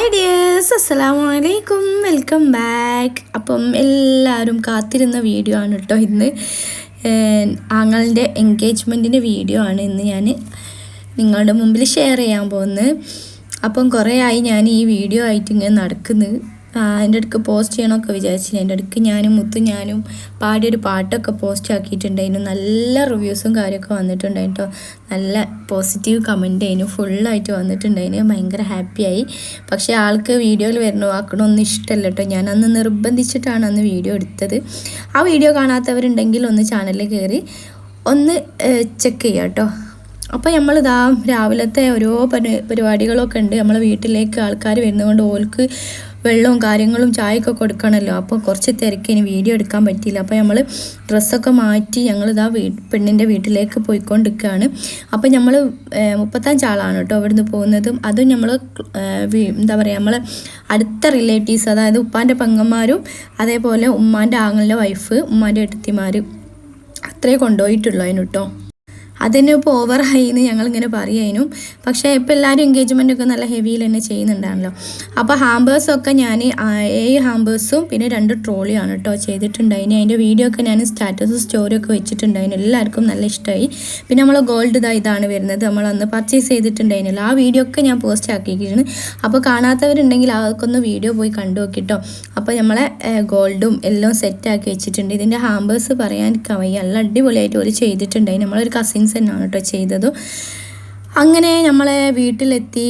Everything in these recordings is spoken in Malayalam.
ഹായ് ഡിയേഴ്സ് അസ്സലാമു അലൈക്കും വെൽക്കം ബാക്ക് അപ്പം എല്ലാവരും കാത്തിരുന്ന വീഡിയോ ആണ് കേട്ടോ ഇന്ന്. ആങ്ങളുടെ എൻഗേജ്മെന്റിന്റെ വീഡിയോ ആണ് ഇന്ന് ഞാൻ നിങ്ങളുടെ മുമ്പിൽ ഷെയർ ചെയ്യാൻ പോകുന്നത്. അപ്പം കുറേ ആയി ഞാൻ ഈ വീഡിയോ ആയിട്ട് ഇങ്ങനെ നടക്കുന്നത് എന്റെ അടുക്ക് പോസ്റ്റ് ചെയ്യണമൊക്കെ വിചാരിച്ചില്ല. എന്റെ അടുക്ക് ഞാനും മുത്തു ഞാനും പാടിയൊരു പാട്ടൊക്കെ പോസ്റ്റ് ആക്കിയിട്ടുണ്ട് അതിന് നല്ല റിവ്യൂസും കാര്യമൊക്കെ വന്നിട്ടുണ്ട് കേട്ടോ നല്ല പോസിറ്റീവ് കമന്റ് അതിന് ഫുള്ളായിട്ട് വന്നിട്ടുണ്ടായിരുന്നു. ഭയങ്കര ഹാപ്പിയായി പക്ഷേ ആൾക്ക് വീഡിയോയിൽ വരണോ ആക്കണമൊന്നും ഇഷ്ടമല്ല കേട്ടോ ഞാൻ അന്ന് നിർബന്ധിച്ചിട്ടാണ് അന്ന് വീഡിയോ എടുത്തത്. ആ വീഡിയോ കാണാത്തവരുണ്ടെങ്കിൽ ഒന്ന് ചാനലിൽ കയറി ഒന്ന് ചെക്ക് ചെയ്യാം കേട്ടോ അപ്പോൾ നമ്മളിതാ രാവിലത്തെ ഓരോ പരി പരിപാടികളൊക്കെ ഉണ്ട്. നമ്മളെ വീട്ടിലേക്ക് ആൾക്കാർ വരുന്നതുകൊണ്ട് ഓൾക്ക് വെള്ളവും കാര്യങ്ങളും ചായയൊക്കെ കൊടുക്കണമല്ലോ അപ്പോൾ കുറച്ച് തിരക്ക് ഇനി വീഡിയോ എടുക്കാൻ പറ്റിയില്ല. അപ്പോൾ നമ്മൾ ഡ്രസ്സൊക്കെ മാറ്റി ഞങ്ങളിതാ വീ പെണ്ണിന്റെ വീട്ടിലേക്ക് പോയിക്കൊണ്ടിരിക്കുകയാണ് അപ്പോൾ നമ്മൾ മുപ്പത്തഞ്ച് ആളാണ് കേട്ടോ അവിടുന്ന് പോകുന്നതും. അതും നമ്മൾ എന്താ പറയുക നമ്മൾ അടുത്ത റിലേറ്റീവ്സ് അതായത് ഉപ്പാന്റെ പെങ്ങന്മാരും അതേപോലെ ഉമ്മാന്റെ ആങ്ങളുടെ വൈഫ് ഉമ്മാന്റെ എടുത്തിമാർ അത്രേ കൊണ്ടുപോയിട്ടുള്ളൂ അതിന് കേട്ടോ. അതിന് ഇപ്പോൾ ഓവർ ഹൈ എന്ന് ഞങ്ങളിങ്ങനെ പറയുന്നതിനും പക്ഷേ ഇപ്പോൾ എല്ലാവരും എൻഗേജ്മെന്റ് ഒക്കെ നല്ല ഹെവിയിൽ തന്നെ ചെയ്യുന്നുണ്ടാണല്ലോ. അപ്പോൾ ഹാമ്പേഴ്സൊക്കെ ഞാൻ ഏഴ് ഹാമ്പേഴ്സും പിന്നെ രണ്ട് ട്രോളിയാണ് കേട്ടോ ചെയ്തിട്ടുണ്ടായിന് അതിന്റെ വീഡിയോ ഒക്കെ ഞാൻ സ്റ്റാറ്റസ് സ്റ്റോറി ഒക്കെ വെച്ചിട്ടുണ്ടായിന് എല്ലാവർക്കും നല്ല ഇഷ്ടമായി പിന്നെ നമ്മൾ ഗോൾഡ് ഇതാ ഇതാണ് വരുന്നത്. നമ്മൾ അന്ന് പർച്ചേസ് ചെയ്തിട്ടുണ്ടായിരുന്നില്ല. ആ വീഡിയോ ഒക്കെ ഞാൻ പോസ്റ്റ് ആക്കിയിരിക്കുന്നു അപ്പോൾ കാണാത്തവരുണ്ടെങ്കിൽ അവർക്കൊന്ന് വീഡിയോ പോയി കണ്ടു നോക്കിട്ടോ അപ്പോൾ നമ്മളെ ഗോൾഡും എല്ലാം സെറ്റാക്കി വെച്ചിട്ടുണ്ട്. ഇതിന്റെ ഹാമ്പേഴ്സ് പറയാൻ കവയ്യ. നല്ല അടിപൊളിയായിട്ട് ഒരു ചെയ്തിട്ടുണ്ടായി. നമ്മളൊരു കസിൻസ് തന്നെയാണ് കേട്ടോ ചെയ്തത്. അങ്ങനെ നമ്മളെ വീട്ടിലെത്തി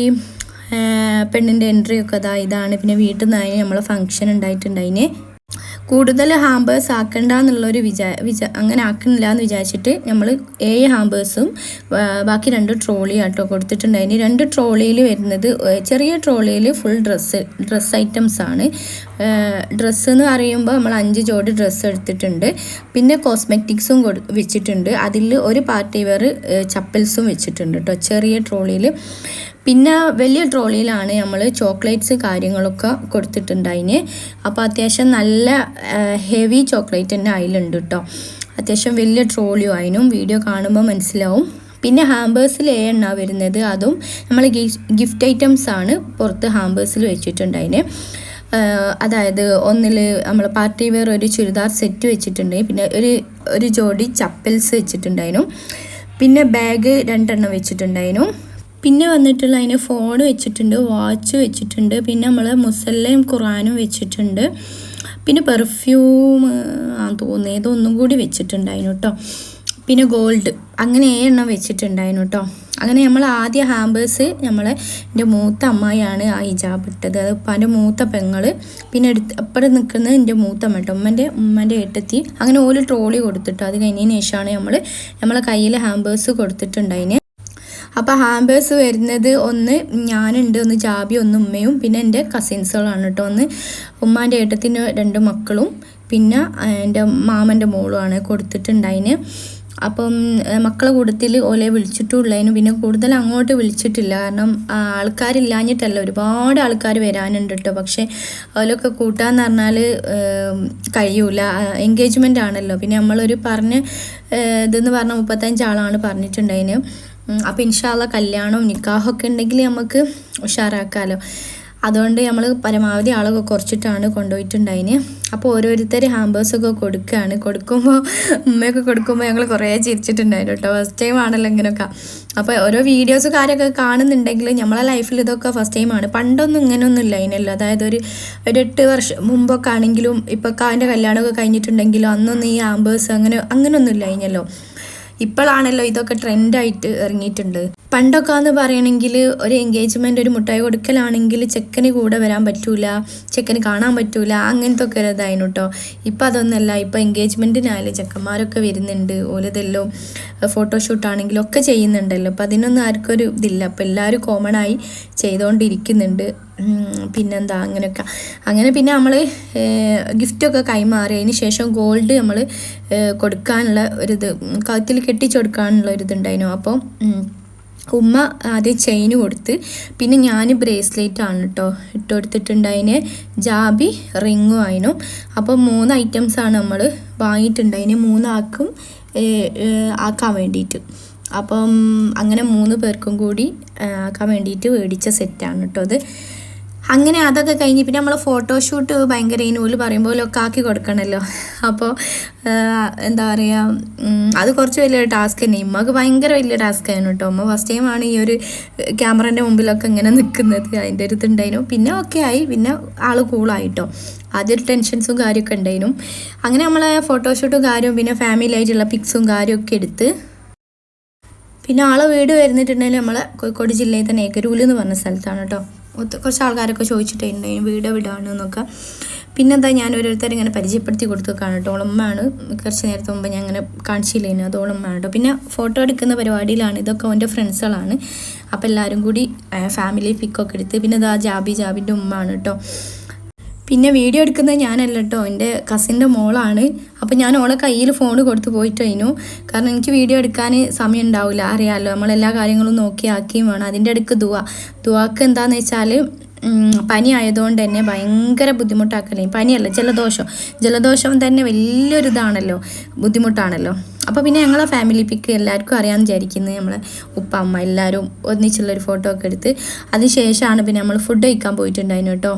പെണ്ണിന്റെ എൻട്രി ഒക്കെ അതാ ഇതാണ്. പിന്നെ വീട്ടിൽ നിന്നായി നമ്മളെ ഫങ്ഷൻ ഉണ്ടായിട്ടുണ്ടായിന്. കൂടുതൽ ഹാമ്പേഴ്സ് ആക്കണ്ട എന്നുള്ളൊരു വിചാ വിചാ അങ്ങനെ ആക്കണില്ല എന്ന് വിചാരിച്ചിട്ട് നമ്മൾ ഏഴ് ഹാമ്പേഴ്സും ബാക്കി രണ്ട് ട്രോളി ആട്ടോ കൊടുത്തിട്ടുണ്ടായിന് രണ്ട് ട്രോളിയിൽ വരുന്നത് ചെറിയ ട്രോളിയിൽ ഫുൾ ഡ്രസ്സ് ഡ്രസ്സ് ഐറ്റംസ് ആണ്. ഡ്രസ്സ് എന്ന് പറയുമ്പോൾ നമ്മൾ അഞ്ച് ജോഡി ഡ്രസ്സ് എടുത്തിട്ടുണ്ട്. പിന്നെ കോസ്മെറ്റിക്സും കൊടു വെച്ചിട്ടുണ്ട്. അതിൽ ഒരു പാർട്ടി വെയർ ചപ്പൽസും വെച്ചിട്ടുണ്ട് കേട്ടോ ചെറിയ ട്രോളിയിൽ. പിന്നെ വലിയ ട്രോളിയിലാണ് നമ്മൾ ചോക്ലേറ്റ്സ് കാര്യങ്ങളൊക്കെ കൊടുത്തിട്ടുണ്ടായിന്. അപ്പോൾ അത്യാവശ്യം നല്ല ഹെവി ചോക്ലേറ്റ് തന്നെ അതിലുണ്ട് കേട്ടോ അത്യാവശ്യം വലിയ ട്രോളിയും അതിനും വീഡിയോ കാണുമ്പോൾ മനസ്സിലാവും. പിന്നെ ഹാമ്പേഴ്സിൽ എണ്ണ വരുന്നത്. അതും നമ്മൾ ഗിഫ്റ്റ് ഐറ്റംസ് ആണ് പുറത്ത് ഹാമ്പേഴ്സിൽ വെച്ചിട്ടുണ്ടായിന്. അതായത് ഒന്നിൽ നമ്മൾ പാർട്ടി വെയർ ഒരു ചുരിദാർ സെറ്റ് വെച്ചിട്ടുണ്ട്. പിന്നെ ഒരു ഒരു ജോഡി ചപ്പൽസ് വെച്ചിട്ടുണ്ടായിരുന്നു പിന്നെ ബാഗ് രണ്ടെണ്ണം വെച്ചിട്ടുണ്ടായിരുന്നു പിന്നെ വന്നിട്ടുള്ള അതിന് ഫോൺ വെച്ചിട്ടുണ്ട് വാച്ച് വെച്ചിട്ടുണ്ട് പിന്നെ നമ്മൾ മുസല്ലയും ഖുറാനും വെച്ചിട്ടുണ്ട്. പിന്നെ പെർഫ്യൂം ആ തോന്നുന്നു. ഏതൊന്നും കൂടി വെച്ചിട്ടുണ്ടായിരുന്നു കേട്ടോ പിന്നെ ഗോൾഡ് അങ്ങനെ എണ്ണം വെച്ചിട്ടുണ്ടായിരുന്നു കേട്ടോ അങ്ങനെ നമ്മൾ ആദ്യ ഹാമ്പേഴ്സ് നമ്മളെ എന്റെ മൂത്ത അമ്മായിയാണ് ആ ഹിജാബ് ഇട്ടത്. അത് ഉപ്പാന്റെ മൂത്ത പെങ്ങൾ പിന്നെ എടുത്ത് അപ്പുറം നിൽക്കുന്നത് എന്റെ മൂത്ത അമ്മ കേട്ടോ ഉമ്മന്റെ ഉമ്മന്റെ ഏട്ടത്തി. അങ്ങനെ ഓൽ ട്രോളി കൊടുത്തിട്ടോ. അത് കഴിഞ്ഞതിന് ശേഷമാണ് നമ്മൾ നമ്മളെ കയ്യിൽ ഹാമ്പേഴ്സ് കൊടുത്തിട്ടുണ്ടായിന്. അപ്പോൾ ഹാമ്പേഴ്സ് വരുന്നത് ഒന്ന് ഞാനുണ്ട് ഒന്ന് ജാബി ഒന്ന് ഉമ്മയും പിന്നെ എന്റെ കസിൻസുകളാണ് കേട്ടോ ഒന്ന് ഉമ്മാന്റെ ഏട്ടത്തിന് രണ്ട് മക്കളും പിന്നെ എന്റെ മാമന്റെ മോളുമാണ് കൊടുത്തിട്ടുണ്ടായിന്. അപ്പം മക്കളെ കൂട്ടത്തിൽ ഓലെ വിളിച്ചിട്ടുള്ളതിന് പിന്നെ കൂടുതൽ അങ്ങോട്ട് വിളിച്ചിട്ടില്ല. കാരണം ആൾക്കാരില്ലാഞ്ഞിട്ടല്ല ഒരുപാട് ആൾക്കാർ വരാനുണ്ട് കേട്ടോ പക്ഷേ ഓലൊക്കെ കൂട്ടാന്ന് പറഞ്ഞാൽ കഴിയൂല എൻഗേജ്മെന്റ് ആണല്ലോ. പിന്നെ നമ്മളൊരു പറഞ്ഞ് ഇതെന്ന് പറഞ്ഞ മുപ്പത്തഞ്ച് ആളാണ് പറഞ്ഞിട്ടുണ്ടായിന്. അപ്പോൾ ഇൻഷാല്ല കല്യാണവും നിക്കാഹൊക്കെ ഉണ്ടെങ്കിൽ നമുക്ക് ഉഷാറാക്കാമല്ലോ അതുകൊണ്ട് നമ്മൾ പരമാവധി ആളൊക്കെ കുറച്ചിട്ടാണ് കൊണ്ടുപോയിട്ടുണ്ടായിന്. അപ്പോൾ ഓരോരുത്തർ ഹാമ്പേഴ്സൊക്കെ കൊടുക്കുകയാണ് കൊടുക്കുമ്പോൾ ഉമ്മയൊക്കെ കൊടുക്കുമ്പോൾ ഞങ്ങൾ കുറേ ചിരിച്ചിട്ടുണ്ടായിരുന്നു കേട്ടോ. ഫസ്റ്റ് ടൈം ആണല്ലോ ഇങ്ങനെയൊക്കെ അപ്പോൾ ഓരോ വീഡിയോസ് കാര്യമൊക്കെ കാണുന്നുണ്ടെങ്കിൽ നമ്മളെ ലൈഫിൽ ഇതൊക്കെ ഫസ്റ്റ് ടൈമാണ് പണ്ടൊന്നും ഇങ്ങനെയൊന്നും ഇല്ല അതിനല്ലോ അതായത് ഒരു ഒരു എട്ട് വർഷം മുമ്പൊക്കെ ആണെങ്കിലും ഇപ്പോൾ കാന്റെ കല്യാണമൊക്കെ കഴിഞ്ഞിട്ടുണ്ടെങ്കിലും അന്നൊന്നും ഈ ഹാമ്പേഴ്സ് അങ്ങനെ അങ്ങനെയൊന്നും ഇല്ല അതിനല്ലോ ഇപ്പോഴാണല്ലോ ഇതൊക്കെ ട്രെൻഡായിട്ട് ഇറങ്ങിയിട്ടുണ്ട്. പണ്ടൊക്കെ എന്ന് പറയണമെങ്കിൽ ഒരു എൻഗേജ്മെന്റ് ഒരു മുട്ടായി കൊടുക്കലാണെങ്കിൽ ചെക്കന് കൂടെ വരാൻ പറ്റൂല ചെക്കന് കാണാൻ പറ്റൂല അങ്ങനത്തെ ഒക്കെ ഒരു ഇതായിരുന്നു കേട്ടോ ഇപ്പം അതൊന്നല്ല ഇപ്പോൾ എൻഗേജ്മെന്റിനായാലും ചെക്കന്മാരൊക്കെ വരുന്നുണ്ട്. ഓലതെല്ലോ ഫോട്ടോഷൂട്ടാണെങ്കിലും ഒക്കെ ചെയ്യുന്നുണ്ടല്ലോ. അപ്പം അതിനൊന്നും ആർക്കൊരു ഇതില്ല. അപ്പോൾ എല്ലാവരും കോമൺ ആയി ചെയ്തുകൊണ്ടിരിക്കുന്നുണ്ട്. പിന്നെന്താ അങ്ങനെയൊക്കെ. അങ്ങനെ പിന്നെ നമ്മൾ ഗിഫ്റ്റൊക്കെ കൈമാറി അതിന് ശേഷം ഗോൾഡ് നമ്മൾ കൊടുക്കാനുള്ള ഒരിത് കഴുത്തിൽ കെട്ടിച്ചു കൊടുക്കാനുള്ള ഒരിതുണ്ടായിരുന്നു. അപ്പോൾ ഉമ്മ ആദ്യം ചെയിൻ കൊടുത്ത് പിന്നെ ഞാൻ ബ്രേസ്ലെറ്റ് ആണ് കേട്ടോ ഇട്ട് കൊടുത്തിട്ടുണ്ടതിന് ജാബി റിങ്ങും ആയിരുന്നു. അപ്പോൾ മൂന്ന് ഐറ്റംസ് ആണ് നമ്മൾ വാങ്ങിയിട്ടുണ്ടതിന് മൂന്നാക്കും ആക്കാൻ വേണ്ടിയിട്ട്. അപ്പം അങ്ങനെ മൂന്ന് പേർക്കും കൂടി ആക്കാൻ വേണ്ടിയിട്ട് മേടിച്ച സെറ്റാണ് കേട്ടോ അത്. അങ്ങനെ അതൊക്കെ കഴിഞ്ഞ് പിന്നെ നമ്മൾ ഫോട്ടോഷൂട്ട് ഭയങ്കര ഈ നൂൽ പറയുമ്പോൾ ഒക്കെ ആക്കി കൊടുക്കണമല്ലോ അപ്പോൾ എന്താ പറയുക അത് കുറച്ച് വലിയൊരു ടാസ്ക് തന്നെ. ഉമ്മക്ക് ഭയങ്കര വലിയ ടാസ്ക് ആയിരുന്നു കേട്ടോ ഉമ്മ ഫസ്റ്റ് ടൈമാണ് ഈ ഒരു ക്യാമറേന്റെ മുമ്പിലൊക്കെ ഇങ്ങനെ നിൽക്കുന്നത് അതിന്റെ ഒരു ഇതുണ്ടായിരുന്നു. പിന്നെ ഓക്കെ ആയി. പിന്നെ ആൾ കൂളായിട്ടോ ആദ്യം ടെൻഷൻസും കാര്യമൊക്കെ ഉണ്ടായിരുന്നു. അങ്ങനെ നമ്മളെ ഫോട്ടോഷൂട്ടും കാര്യവും പിന്നെ ഫാമിലി ആയിട്ടുള്ള പിക്സും കാര്യമൊക്കെ എടുത്ത് പിന്നെ ആളെ വീട് വരുന്നിട്ടുണ്ടെങ്കിൽ നമ്മളെ കോഴിക്കോട് ജില്ലയിൽ തന്നെ ഏക്കരൂൽ എന്ന് പറഞ്ഞ സ്ഥലത്താണ് കേട്ടോ കുറച്ച് ആൾക്കാരൊക്കെ ചോദിച്ചിട്ടുണ്ടായിരുന്നു വീട് വിടാണ് എന്നൊക്കെ. പിന്നെന്താ ഞാൻ ഓരോരുത്തരെ ഇങ്ങനെ പരിചയപ്പെടുത്തി കൊടുത്തേക്കാണ് കേട്ടോ. ഓളമ്മയാണ് കുറച്ച് നേരത്തെ മുമ്പ് ഞാൻ അങ്ങനെ കാണിച്ചില്ലേനു. അത് ഓളമ്മയാണ് കേട്ടോ. പിന്നെ ഫോട്ടോ എടുക്കുന്ന പരിപാടിയിലാണ്. ഇതൊക്കെ അവന്റെ ഫ്രണ്ട്സുകളാണ്. അപ്പോൾ എല്ലാവരും കൂടി ഫാമിലി പിക്കൊക്കെ എടുത്ത്. പിന്നെ ഇതാ ജാബി ജാബിന്റെ ഉമ്മയാണ് കേട്ടോ. പിന്നെ വീഡിയോ എടുക്കുന്നത് ഞാനല്ല കേട്ടോ എന്റെ കസിന്റെ മോളാണ്. അപ്പോൾ ഞാൻ ഓളെ കയ്യിൽ ഫോൺ കൊടുത്ത് പോയിട്ടതിനു കാരണം എനിക്ക് വീഡിയോ എടുക്കാൻ സമയം ഉണ്ടാവില്ല. അറിയാമല്ലോ നമ്മളെല്ലാ കാര്യങ്ങളും നോക്കി ആക്കിയും വേണം. അതിന്റെ ഇടയ്ക്ക് ദുവ. ദുവാക്ക് എന്താണെന്ന് വെച്ചാൽ പനി ആയതുകൊണ്ട് തന്നെ ഭയങ്കര ബുദ്ധിമുട്ടാക്കലേ പനിയല്ല ജലദോഷം. ജലദോഷം തന്നെ വലിയൊരു ഇതാണല്ലോ ബുദ്ധിമുട്ടാണല്ലോ. അപ്പോൾ പിന്നെ ഞങ്ങളെ ഫാമിലി പിക്ക് എല്ലാവർക്കും അറിയാമെന്ന് വിചാരിക്കുന്നത് നമ്മളെ ഉപ്പ അമ്മ എല്ലാവരും ഒന്നിച്ചുള്ളൊരു ഫോട്ടോ ഒക്കെ എടുത്ത്. അതിന് ശേഷമാണ് പിന്നെ നമ്മൾ ഫുഡ് കഴിക്കാൻ പോയിട്ടുണ്ടായിരുന്നു കേട്ടോ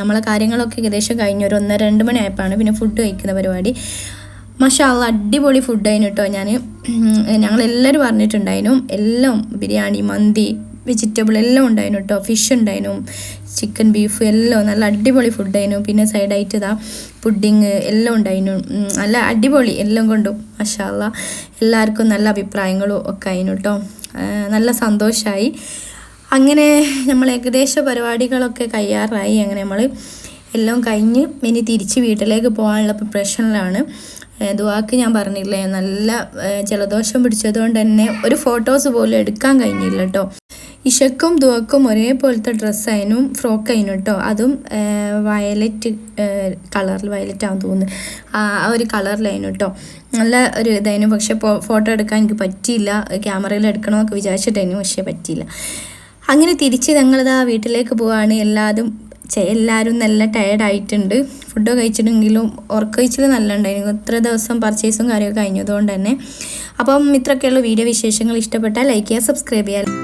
നമ്മളെ കാര്യങ്ങളൊക്കെ ഏകദേശം കഴിഞ്ഞ ഒരു ഒന്നര രണ്ട് മണിയായപ്പോഴാണ് പിന്നെ ഫുഡ് കഴിക്കുന്ന പരിപാടി. മഷാള്ള അടിപൊളി ഫുഡ് ആയിരുന്നു കേട്ടോ ഞാൻ ഞങ്ങളെല്ലാവരും പറഞ്ഞിട്ടുണ്ടായിരുന്നു എല്ലാം ബിരിയാണി മന്തി വെജിറ്റബിൾ എല്ലാം ഉണ്ടായിരുന്നു കേട്ടോ ഫിഷ് ഉണ്ടായിരുന്നു ചിക്കൻ ബീഫ് എല്ലാം നല്ല അടിപൊളി ഫുഡായിരുന്നു പിന്നെ സൈഡ് ആയിട്ട് ഇതാ പുഡിങ് എല്ലാം ഉണ്ടായിരുന്നു. നല്ല അടിപൊളി എല്ലാം കൊണ്ടും മഷാല്ല എല്ലാവർക്കും നല്ല അഭിപ്രായങ്ങളും ഒക്കെ ആയിരുന്നു കേട്ടോ. നല്ല സന്തോഷമായി അങ്ങനെ നമ്മൾ ഏകദേശ പരിപാടികളൊക്കെ കഴിയാറായി അങ്ങനെ നമ്മൾ എല്ലാം കഴിഞ്ഞ് ഇനി തിരിച്ച് വീട്ടിലേക്ക് പോകാനുള്ള പ്രിപ്പറേഷനിലാണ് ഏഹ് ദുവാക്ക് ഞാൻ പറഞ്ഞില്ലേ നല്ല ജലദോഷം പിടിച്ചതുകൊണ്ട് തന്നെ ഒരു ഫോട്ടോസ് പോലും എടുക്കാൻ കഴിഞ്ഞില്ല കേട്ടോ. ഇഷക്കും ദുവക്കും ഒരേപോലത്തെ ഡ്രസ്സായിരുന്നു അതിനും കേട്ടോ. അതും വയലറ്റ് കളറിൽ വയലറ്റ് ആണെന്ന് തോന്നുന്നു. ആ ഒരു കളറിലായിരുന്നു കേട്ടോ. നല്ല ഒരു ഇതായിരുന്നു. പക്ഷെ ഫോട്ടോ എടുക്കാൻ എനിക്ക് പറ്റിയില്ല. ക്യാമറയിൽ എടുക്കണമെന്നൊക്കെ വിചാരിച്ചിട്ടായിരുന്നു. പക്ഷേ പറ്റിയില്ല. അങ്ങനെ തിരിച്ച് ഞങ്ങളിതാ വീട്ടിലേക്ക് പോവാണ്. എല്ലാതും എല്ലാവരും നല്ല ടയർഡായിട്ടുണ്ട് ഫുഡ് കഴിച്ചിട്ടെങ്കിലും ഉറക്കഴിച്ചിൽ നല്ല ഉണ്ടായിരുന്നു. ഇത്ര ദിവസം പർച്ചേസും കാര്യമൊക്കെ കഴിഞ്ഞതുകൊണ്ട് തന്നെ. അപ്പം ഇത്രയൊക്കെയുള്ള വീഡിയോ വിശേഷങ്ങൾ. ഇഷ്ടപ്പെട്ടാൽ ലൈക്ക് ചെയ്യുക സബ്സ്ക്രൈബ് ചെയ്യുക.